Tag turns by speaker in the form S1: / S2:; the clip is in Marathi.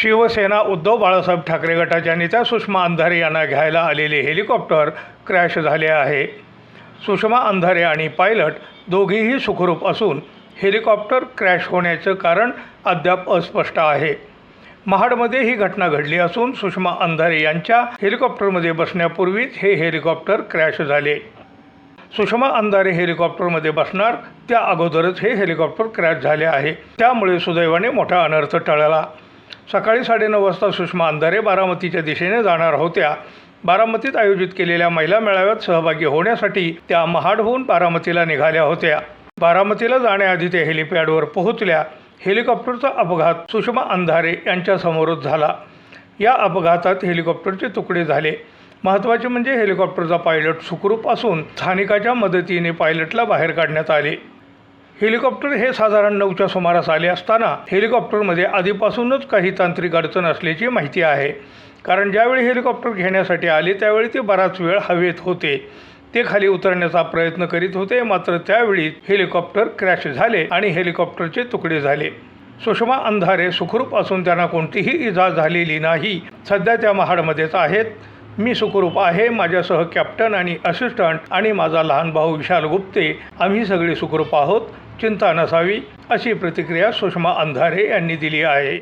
S1: शिवसेना उद्धव बाळासाहेब ठाकरे गटाच्या नेत्या सुषमा अंधारे यांना घ्यायला आलेले हेलिकॉप्टर क्रॅश झाले आहे. सुषमा अंधारे आणि पायलट दोघेही सुखरूप असून हेलिकॉप्टर क्रॅश होण्याचं कारण अद्याप अस्पष्ट आहे. महाडमध्ये ही घटना घडली असून सुषमा अंधारे यांच्या हेलिकॉप्टरमध्ये बसण्यापूर्वीच हे हेलिकॉप्टर क्रॅश झाले. सुषमा अंधारे हेलिकॉप्टरमध्ये बसणार त्या अगोदरच हे हेलिकॉप्टर क्रॅश झाले आहे. त्यामुळे सुदैवाने मोठा अनर्थ टळला. सकाळी साडेनऊ वाजता सुषमा अंधारे बारामतीच्या दिशेने जाणार होत्या. बारामतीत आयोजित केलेल्या महिला मेळाव्यात सहभागी होण्यासाठी त्या महाडहून बारामतीला निघाल्या होत्या. बारामतीला जाण्याआधी ते हेलिपॅडवर पोहोचल्या. हेलिकॉप्टरचा अपघात सुषमा अंधारे यांच्यासमोरच झाला. या अपघातात हेलिकॉप्टरचे तुकडे झाले. महत्त्वाचे म्हणजे हेलिकॉप्टरचा पायलट सुखरूप असून स्थानिकाच्या मदतीने पायलटला बाहेर काढण्यात आले. हेलिकॉप्टर हे साधारण नऊच्या सुमारास आले असताना हेलिकॉप्टरमध्ये आधीपासूनच काही तांत्रिक अडचण असल्याची माहिती आहे. कारण ज्यावेळी हेलिकॉप्टर घेण्यासाठी आले त्यावेळी ते बराच वेळ हवेत होते. ते खाली उतरण्याचा प्रयत्न करीत होते मात्र त्यावेळी हेलिकॉप्टर क्रॅश झाले आणि हेलिकॉप्टरचे तुकडे झाले. सुषमा अंधारे सुखरूप असून त्यांना कोणतीही इजा झालेली नाही. सध्या त्या महाडमध्येच आहेत. मी सुखरूप आहे माझ्यासह कॅप्टन आणि असिस्टंट आणि माझा लहान भाऊ विशाल गुप्ते. आम्ही सगळे सुखरूप आहोत. चिंता नसावी अशी प्रतिक्रिया सुषमा अंधारे यांनी दिली आहे.